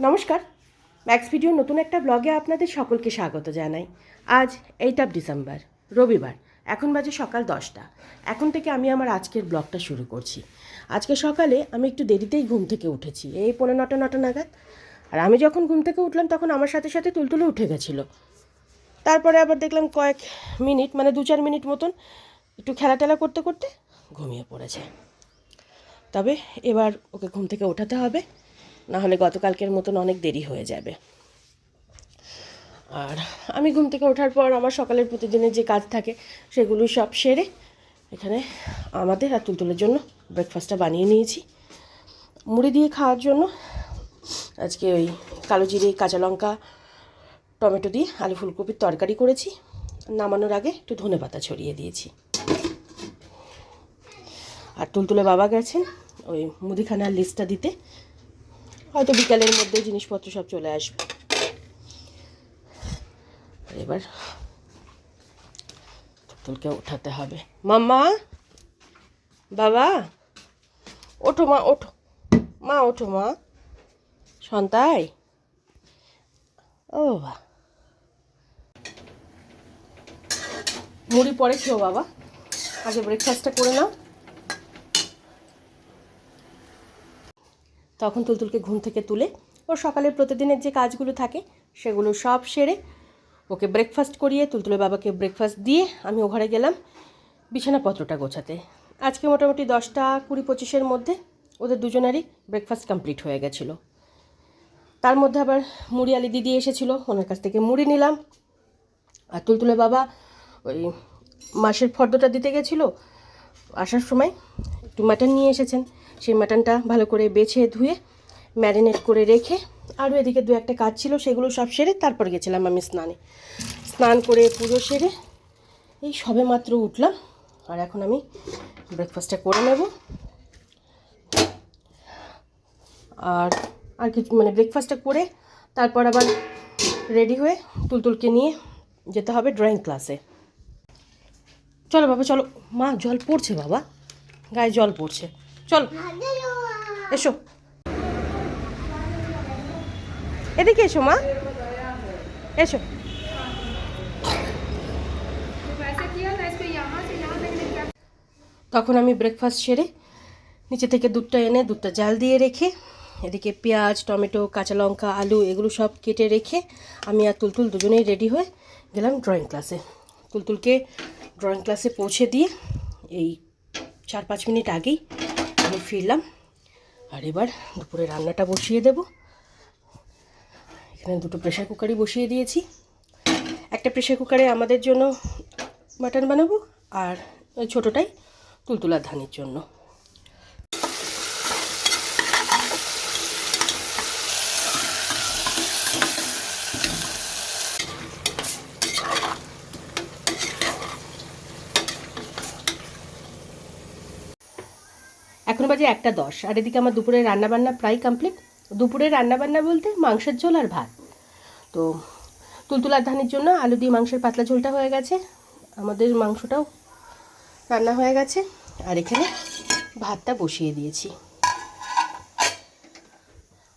নমস্কার। Max video নতুন একটা ব্লগে আপনাদের সকলকে স্বাগত জানাই। আজ এইট অফ ডিসেম্বর রবিবার, এখন বাজে সকাল দশটা। এখন থেকে আমি আমার আজকের ব্লগটা শুরু করছি। আজকে সকালে আমি একটু দেরিতেই ঘুম থেকে উঠেছি, এই পনেরো নটা নটা নাগাদ। আর আমি যখন ঘুম থেকে উঠলাম, তখন আমার সাথে সাথে তুলতুলে উঠে গেছিল। তারপরে আবার দেখলাম কয়েক মিনিট মানে দু চার মিনিট মতন একটু খেলা টেলা করতে করতে ঘুমিয়ে পড়েছে। তবে এবার ওকে ঘুম থেকে ওঠাতে হবে। না হলে গতকালকের মতন অনেক দেরি হয়ে যাবে। আর আমি ঘুম থেকে ওঠার পর আমার সকালের প্রতিদিনের যে কাজ থাকে সেগুলো সব সেরে এখানে আমাদের আর তুলতুলের জন্য ব্রেকফাস্টটা বানিয়ে নিয়েছি। মুড়ি দিয়ে খাওয়ার জন্য আজকে ওই কালো জিরে, কাঁচা লঙ্কা, টমেটো দিয়ে আলু ফুলকপির তরকারি করেছি। নামানোর আগে একটু ধনে পাতা ছড়িয়ে দিয়েছি। আর তুলতুলে বাবা গেছেন ওই মুদিখানার লিস্টটা দিতে। হয়তো বিকালের মধ্যে জিনিসপত্র সব চলে আসবে। এবার তুলকে ওঠাতে হবে। মাম্মা? বাবা? ওঠো মা ওঠো। মা ওঠো মা। সন্তাই? ও বাবা। মুড়ি পরে খেও বাবা। আগে ব্রেকফাস্টটা করে নাও। তখন তুলতুলকে ঘুম থেকে তুলে ওর সকালের প্রতিদিনের যে কাজগুলো থাকে সেগুলো সব সেরে ওকে ব্রেকফাস্ট করিয়ে তুলতুলে বাবাকে ব্রেকফাস্ট দিয়ে আমি ও ঘরে গেলাম বিছানাপত্রটা গোছাতে। আজকে মোটামুটি দশটা কুড়ি পঁচিশের মধ্যে ওদের দুজনেরই ব্রেকফাস্ট কমপ্লিট হয়ে গেছিল। তার মধ্যে আবার মুড়ি আলি দিদি এসেছিল, ওনার কাছ থেকে মুড়ি নিলাম। আর তুলতুলে বাবা ওই মাসের ফর্দটা দিতে গেছিল, আসার সময় একটু মাটন নিয়ে এসেছেন। সেই মাটনটা ভালো করে বেছে ধুয়ে ম্যারিনেট করে রেখে আরও এদিকে দু একটা কাজ ছিল, সেগুলো সব সেরে তারপর গেছিলাম আমি স্নানে। স্নান করে পুজো সেরে এই সবে মাত্র উঠলাম, আর এখন আমি ব্রেকফাস্টটা করে নেব। আর আর কিছু মানে ব্রেকফাস্টটা করে তারপর আবার রেডি হয়ে তুলতুলকে নিয়ে যেতে হবে ড্রয়িং ক্লাসে চলো বাবা, চলো। মা, জল পড়ছে বাবা। গায়ে জল পড়ছে। চলো। এসো। এদিকে এসো, মা। এসো। তখন আমি ব্রেকফাস্ট সেরে নিচে থেকে দুধটা এনে দুধটা জাল দিয়ে রেখে এদিকে পেঁয়াজ, টমেটো, কাঁচা লঙ্কা, আলু এগুলো সব কেটে রেখে আমি আর তুলতুল দুজনেই রেডি হয়ে গেলাম ড্রয়িং ক্লাসে তুলতুলকে ড্রয়িং ক্লাসে পৌঁছে দিয়ে এই চার পাঁচ মিনিট আগেই আমি ফিরলাম, আর এবার দুপুরে রান্নাটা বসিয়ে দেব। এখানে দুটো প্রেশার কুকারই বসিয়ে দিয়েছি। একটা প্রেশার কুকারে আমাদের জন্য মাটন বানাবো, আর ছোটোটাই তুলতুলার ধানের জন্য। এখন বাজে একটা দশ। আর এদিকে আমার দুপুরের রান্নাবান্না প্রায় কমপ্লিট দুপুরের রান্নাবান্না বলতে মাংসের ঝোল আর ভাত। তো তুলতুলার ধানের জন্য আলু দিয়ে মাংসের পাতলা ঝোলটা হয়ে গেছে। আমাদের মাংসটাও রান্না হয়ে গেছে। আর এখানে ভাতটা বসিয়ে দিয়েছি।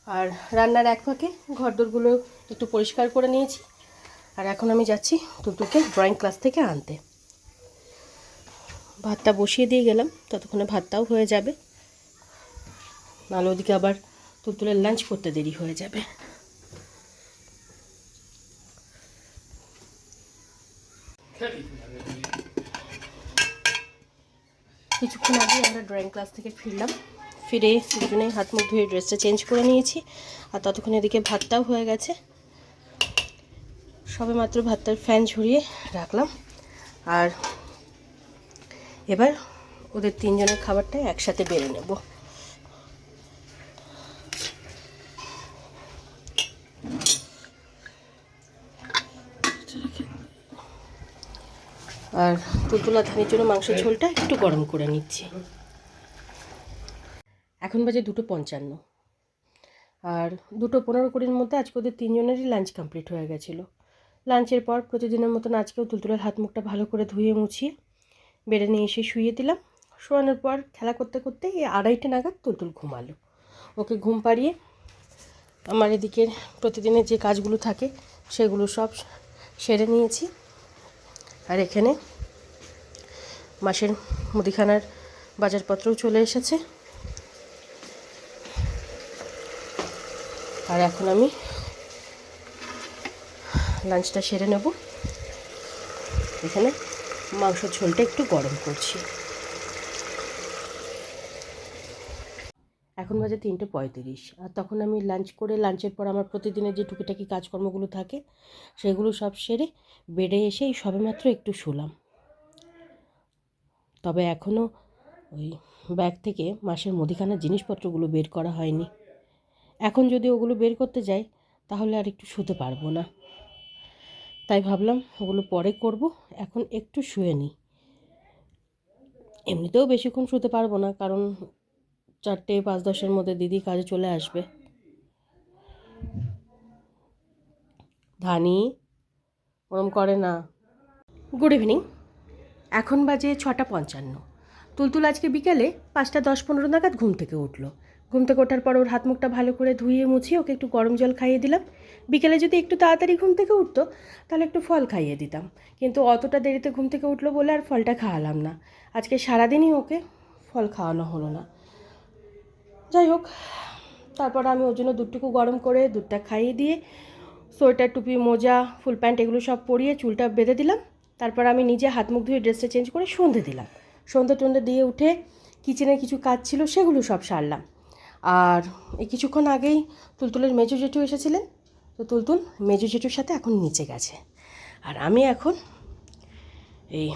আর রান্নার এক ফাঁকে ঘরদোরগুলো একটু পরিষ্কার করে নিয়েছি। আর এখন আমি যাচ্ছি তুলতুলকে ড্রয়িং ক্লাস থেকে আনতে। ভাতটা বসিয়ে দিয়ে গেলাম, ততক্ষণে ভাতটাও হয়ে যাবে। নাহলে ওদিকে আবার তুলতুলের লাঞ্চ করতে দেরি হয়ে যাবে। কিছুক্ষণ আগে আমরা ড্রয়িং ক্লাস থেকে ফিরলাম। ফিরে দুজনে হাত মুখ ধুয়ে ড্রেসটা চেঞ্জ করে নিয়েছি, আর ততক্ষণ এদিকে ভাতটাও হয়ে গেছে। সবে মাত্র ভাতটার ফ্যান ঝরিয়ে রাখলাম। আর এবার ওদের তিনজনের খাবারটা একসাথে বেড়ে নেব। আর তুলতুলা ধানের জন্য মাংসের ঝোলটা একটু গরম করে নিচ্ছি। এখন বাজে দুটো পঞ্চান্ন। আর দুটো পনেরো কুড়ির মধ্যে আজকে ওদের তিনজনেরই লাঞ্চ কমপ্লিট হয়ে গেছিল। লাঞ্চের পর প্রতিদিনের মতন আজকেও তুলতুলার হাত মুখটা ভালো করে ধুয়ে মুছিয়ে বেড়ে নিয়ে এসে শুয়ে দিলাম। শোয়ানোর পর খেলা করতে করতে এই আড়াইটে নাগাদ তুলতুল ঘুমালো। ওকে ঘুম পাড়িয়ে আমার এদিকে প্রতিদিনের যে কাজগুলো থাকে সেগুলো সব সেরে নিয়েছি। আর এখানে মাসের মুদিখানার বাজারপত্রও চলে এসেছে। আর এখন আমি লাঞ্চটা সেরে নেব। এখানে মাংস ঝোলটা একটু গরম করছি। এখন বাজে তিনটে পঁয়ত্রিশ। আর তখন আমি লাঞ্চ করে লাঞ্চের পর আমার প্রতিদিনের যে টুকিটাকি কাজকর্মগুলো থাকে, সেগুলো সব সেরে বেডে এসে এই সবেমাত্র একটু শুলাম। তবে এখনও ওই ব্যাগ থেকে মাসের মুদিখানার জিনিসপত্রগুলো বের করা হয়নি। এখন যদি ওগুলো বের করতে যাই, তাহলে আর একটু শুতে পারব না। তাই ভাবলাম ওগুলো পরে করব, এখন একটু শুয়ে নিই। এমনিতেও বেশিক্ষণ শুতে পারব না, কারণ চারটে পাঁচ দশের মধ্যে দিদি কাজে চলে আসবে। ধানি, ওরম করে না। গুড ইভিনিং এখন বাজে ছটা পঞ্চান্ন। তুলতুল আজকে বিকেলে পাঁচটা দশ পনেরো নাগাদ ঘুম থেকে উঠল। ঘুম থেকে ওঠার পর ওর হাত মুখটা ভালো করে ধুয়ে মুছিয়ে ওকে একটু গরম জল খাইয়ে দিলাম। বিকেলে যদি একটু তাড়াতাড়ি ঘুম থেকে উঠতো, তাহলে একটু ফল খাইয়ে দিতাম। কিন্তু অতটা দেরিতে ঘুম থেকে উঠল বলে আর ফলটা খাওয়ালাম না। আজকে সারাদিনই ওকে ফল খাওয়ানো হলো না। যাই হোক, তারপর আমি ওর জন্য দুধটুকু গরম করে দুধটা খাইয়ে দিয়ে সোয়েটার, টুপি, মোজা, ফুল প্যান্ট এগুলো সব পরিয়ে চুলটা বেঁধে দিলাম। তারপর আমি নিজে হাত মুখ ধুয়ে ড্রেসটা চেঞ্জ করে সন্ধে দিলাম। সন্ধে টন্ধে দিয়ে উঠে কিচেনের কিছু কাজ ছিল সেগুলো সব সারলাম। আর এই কিছুক্ষণ আগেই তুলতুলের মেজো জেঠু এসেছিলেন। তো তুলতুল মেজো জেঠুর সাথে এখন নিচে গেছে। আর আমি এখন এই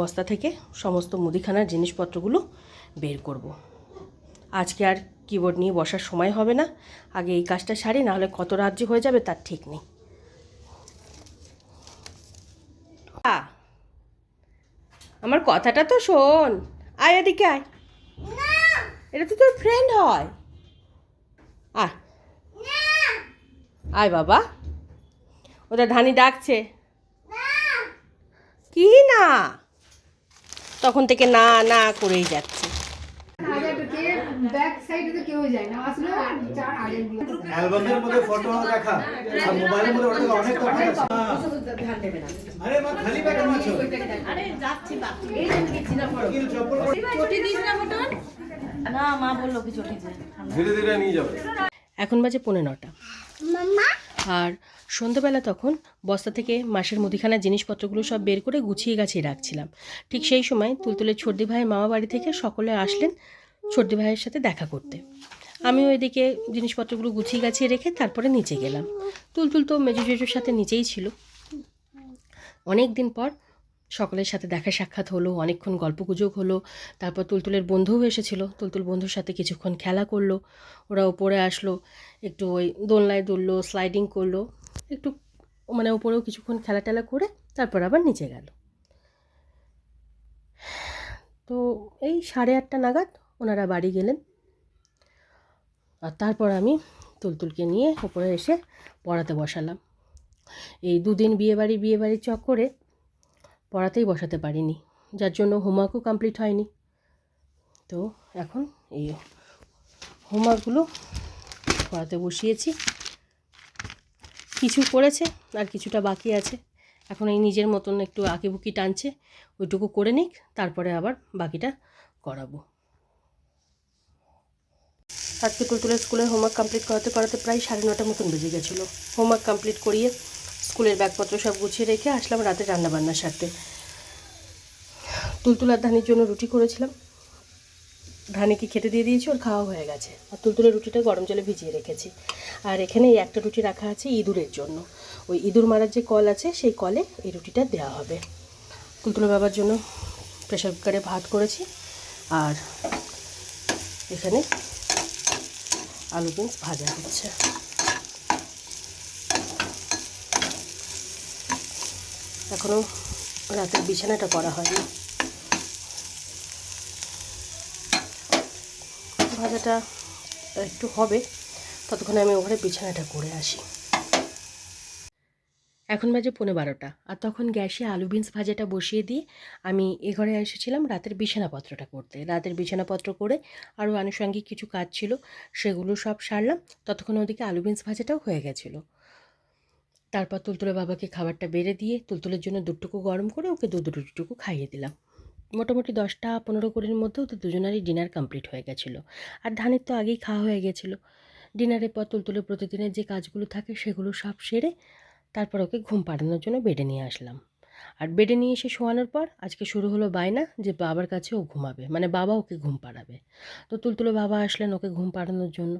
বস্তা থেকে সমস্ত মুদিখানার জিনিসপত্রগুলো বের করব। আজকে আর কিবোর্ড নিয়ে বসার সময় হবে না। আগে এই কাজটা সারি, নাহলে কত রাজ্য হয়ে যাবে তার ঠিক নেই। আমার কথাটা তো শোন। আয় এদিকে আয়। এটা তো তোর ফ্রেন্ড হয়। আয় আয় বাবা। ওটা ধানি ডাকছে। কি না? তখন থেকে না না করেই যাচ্ছে। ব্যাক সাইডে তো কেউ যায় না আসলে চার আগের অ্যালবামের মধ্যে ফটো দেখা। আর মোবাইলের মধ্যে ওটা অনেক তফাৎ আছে। আরে মা খালি ব্যাগ আছো? আরে যাচ্ছি বাকি এই যে দিচ্ছি না পড়ো কিন্তু চপ্পল পরে চটি দিস না মটন না মা বলল কি ধীরে ধীরে নিয়ে যাবে। এখন বাজে পৌনে নটা। আর সন্ধ্যাবেলা তখন বস্তা থেকে মাসের মুদিখানার জিনিসপত্রগুলো সব বের করে গুছিয়ে গাছিয়ে রাখছিলাম। ঠিক সেই সময় তুলতুলের ছর্দি ভাইয়ের মামা বাড়ি থেকে সকলে আসলেন ছর্দি ভাইয়ের সাথে দেখা করতে। আমিও এদিকে জিনিসপত্রগুলো গুছিয়ে গাছিয়ে রেখে তারপরে নিচে গেলাম। তুলতুল তো মেজু জেজুর সাথে নিচেই ছিল। অনেক দিন পর সকলের সাথে দেখা সাক্ষাৎ হলো, অনেকক্ষণ গল্পগুজব হলো, তারপর তুলতুলের বন্ধুও এসেছিল। তুলতুল বন্ধুর সাথে কিছুক্ষণ খেলা করল, ওরা উপরে আসলো, একটু ওই দোলনায় দুললো স্লাইডিং করল, একটু মানে উপরেও কিছুক্ষণ খেলা টেলা করে তারপর আবার নিচে গেল। তো এই সাড়ে আটটা নাগাদ ওনারা বাড়ি গেলেন। আর তারপর আমি তুলতুলকে নিয়ে উপরে এসে পড়াতে বসালাম। এই দুদিন বিয়েবাড়ি, বিয়েবাড়ির চক্করে পড়াতেই বসাতে পারিনি। যার জন্য হোমওয়ার্কও কমপ্লিট হয়নি। তো এখন এই হোমওয়ার্কগুলো পড়াতে বসিয়েছি। কিছু করেছে আর কিছুটা বাকি আছে। এখন এই নিজের মতন একটু আঁকিবুকি টানছে। ওইটুকু করে নিক, তারপরে আবার বাকিটা করাবো। আজকে তুলতুলের স্কুলের হোমওয়ার্ক কমপ্লিট করাতে করাতে প্রায় সাড়ে নটা মতন বেজে গেছিল। হোমওয়ার্ক কমপ্লিট করিয়ে স্কুলের ব্যাগপত্র সব গুছিয়ে রেখে আসলাম রাতে রান্নাবান্নার সাথে। তুলতুলার ধানির জন্য রুটি করেছিলাম। ধানিকে খেতে দিয়ে দিয়েছি, ওর খাওয়া হয়ে গেছে। আর তুলতুলের রুটিটা গরম জলে ভিজিয়ে রেখেছি। আর এখানে এই একটা রুটি রাখা আছে ইঁদুরের জন্য। ওই ইঁদুর মারার যে কল আছে, সেই কলে এই রুটিটা দেওয়া হবে। তুলতুলের বাবার জন্য প্রেশার কুকারে ভাত করেছি। আর এখানে আলু বিনস ভাজা হচ্ছে। এখনও রাতের বিছানাটা করা হয়নি। ভাজাটা একটু হবে, ততক্ষণে আমি ওখানে বিছানাটা করে আসি। এখন বাজে পনেরো বারোটা, আর তখন গ্যাসে আলু বিনস ভাজাটা বসিয়ে দিয়ে আমি এ ঘরে এসেছিলাম রাতের বিছানাপত্রটা করতে। রাতের বিছানাপত্র করে আরও আনুষঙ্গিক কিছু কাজ ছিল, সেগুলো সব সারলাম, ততক্ষণ ওদিকে আলু বিনস ভাজাটাও হয়ে গেছিল। তারপর তুলতুলে বাবাকে খাবারটা বেড়ে দিয়ে তুলতুলের জন্য দুটুকু গরম করে ওকে দু দুটুকু খাইয়ে দিলাম। মোটামুটি দশটা পনেরো কুড়ির মধ্যে ওদের দুজনারই ডিনার কমপ্লিট হয়ে গেছিল। আর ধানের তো আগেই খাওয়া হয়ে গেছিল। ডিনারের পর তুলতুলে প্রতিদিনের যে কাজগুলো থাকে সেগুলো সব সেরে তারপর ওকে ঘুম পাড়ানোর জন্য বেডে নিয়ে আসলাম। আর বেডে নিয়ে এসে শোয়ানোর পর আজকে শুরু হলো বায়না যে বাবার কাছে ও ঘুমাবে মানে বাবা ওকে ঘুম পাড়াবে। তো তুলতুলে বাবা আসলেন ওকে ঘুম পাড়ানোর জন্য।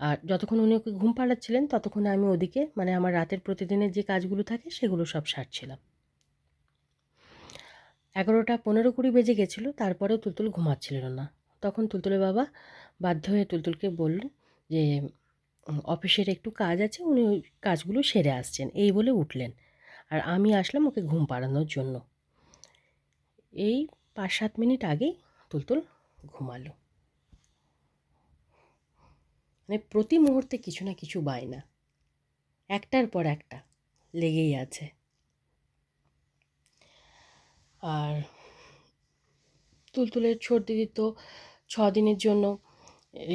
আর যতক্ষণ উনি ওকে ঘুম পাড়াচ্ছিলেন, ততক্ষণে আমি ওদিকে মানে আমার রাতের প্রতিদিনের যে কাজগুলো থাকে, সেগুলো সব সারছিলাম। এগারোটা পনেরো কুড়ি বেজে গেছিল, তারপরেও তুলতুল ঘুমাচ্ছিল না। তখন তুলতুলের বাবা বাধ্য হয়ে তুলতুলকে বললেন যে অফিসের একটু কাজ আছে, উনি ওই কাজগুলো সেরে আসছেন, এই বলে উঠলেন। আর আমি আসলাম ওকে ঘুম পাড়ানোর জন্য। এই পাঁচ সাত মিনিট আগেই তুলতুল ঘুমালো। মানে প্রতি মুহূর্তে কিছু না কিছু বায়না একটার পর একটা লেগেই আছে। আর তুলতুলের ছোট দিদি তো ছ দিনের জন্য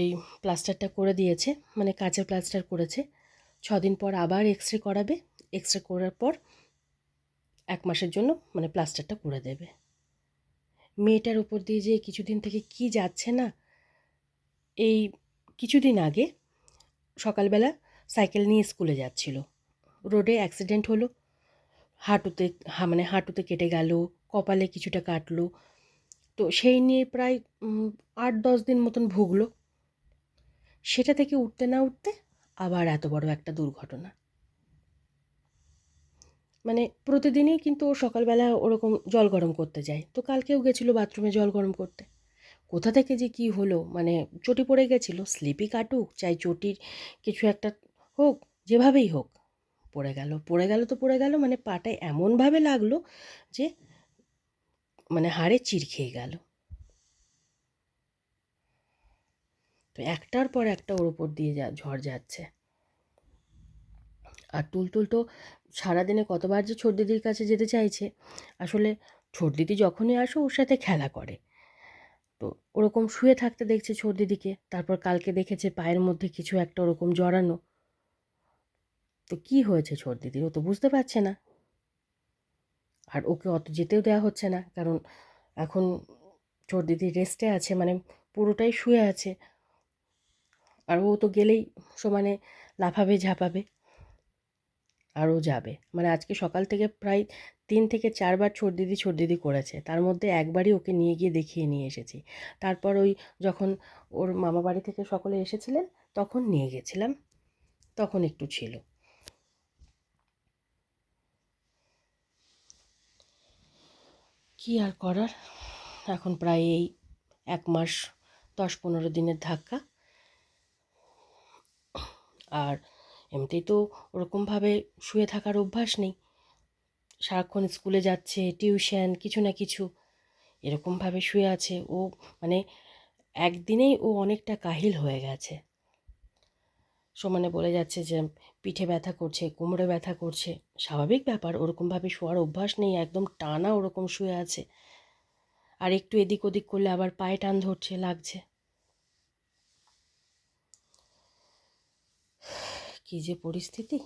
এই প্লাস্টারটা করে দিয়েছে মানে কাঁচের প্লাস্টার করেছে। ছ দিন পর আবার এক্স রে করাবে। এক্স রে করার পর এক মাসের জন্য মানে প্লাস্টারটা করে দেবে। মেয়েটার উপর দিয়ে যে কিছুদিন থেকে কি যাচ্ছে না, এই কিছুদিন আগে সকালবেলা সাইকেল নিয়ে স্কুলে যাচ্ছিল। রোডে অ্যাক্সিডেন্ট হলো। হাঁটুতে, হা মানে হাঁটুতে কেটে গেল, কপালে কিছুটা কাটলো। তো সেই নিয়ে প্রায় আট, দশ দিন মতন ভুগলো। সেটা থেকে উঠতে না উঠতে আবার এত বড় একটা দুর্ঘটনা। মানে প্রতিদিনই কিন্তু ও সকালবেলা ওরকম জল গরম করতে যায়। তো কালকেও গেছিল বাথরুমে জল গরম করতে। কোথা থেকে যে কি হলো? মানে চটি পড়ে গেছিল, স্লিপই কাটুক, চাই চটির কিছু একটা হোক, যেভাবেই হোক, পড়ে গেল পড়ে গেল তো পড়ে গেল মানে পাটা এমনভাবে লাগল যে মানে হাড়ে চির খেয়ে গেল। তো একটার পর একটা ওর ওপর দিয়ে যা, ঝড় যাচ্ছে। আর তুলতুল তো সারাদিনে কতবার যে ছোট দিদির কাছে যেতে চাইছে, আসলে ছোট দিদি যখনই আসো ওর সাথে খেলা করে। তো ওরকম শুয়ে থাকতে দেখছে ছোট দিদিকে তারপর কালকে দেখেছে পায়ের মধ্যে কিছু একটা ওরকম জড়ানো। তো কি হয়েছে ছোট দিদির ও তো বুঝতে পারছে না। আর ওকে অত যেতেও দেওয়া হচ্ছে না, কারণ এখন ছোট দিদি রেস্টে আছে মানে পুরোটাই শুয়ে আছে। আর ও তো গেলেই সমানে লাফাবে, ঝাঁপাবে। আর ও যাবে। মানে আজকে সকাল থেকে প্রায় তিন থেকে চারবার ছোট দিদি ছোট দিদি করেছে। তার মধ্যে একবারই ওকে নিয়ে গিয়ে দেখিয়ে নিয়ে এসেছি। তারপর ওই যখন ওর মামা বাড়ি থেকে সকলে এসেছিলেন, তখন নিয়ে গেছিলাম। তখন একটু ছিল। কি আর করার? এখন প্রায় এই এক মাস, দশ পনেরো দিনের ধাক্কা। আর এমনিতেই তো ওরকমভাবে শুয়ে থাকার অভ্যাস নেই। সারাক্ষণ স্কুলে যাচ্ছে, টিউশন, কিছু না কিছু। এরকমভাবে শুয়ে আছে। ও মানে একদিনেই ও অনেকটা কাহিল হয়ে গেছে। সমানে বলে যাচ্ছে যে, পিঠে ব্যথা করছে, কোমরে ব্যথা করছে। স্বাভাবিক ব্যাপার, ওরকমভাবে শোয়ার অভ্যাস নেই, একদম টানা ওরকম শুয়ে আছে। আর একটু এদিক ওদিক করলে আবার পায়ে টান ধরছে, লাগছে। কী যে পরিস্থিতি।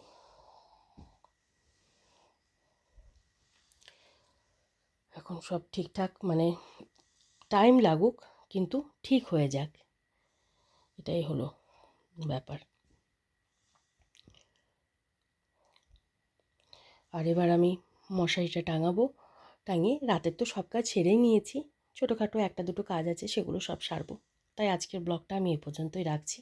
এখন সব ঠিকঠাক মানে টাইম লাগুক, কিন্তু ঠিক হয়ে যাক। এটাই হলো ব্যাপার। আর এবার আমি মশারিটা টাঙাবো। টাঙিয়ে রাতের তো সব কাজ ছেড়েই নিয়েছি। ছোটোখাটো একটা দুটো কাজ আছে, সেগুলো সব সারবো। তাই আজকের ব্লগটা আমি এ পর্যন্তই রাখছি।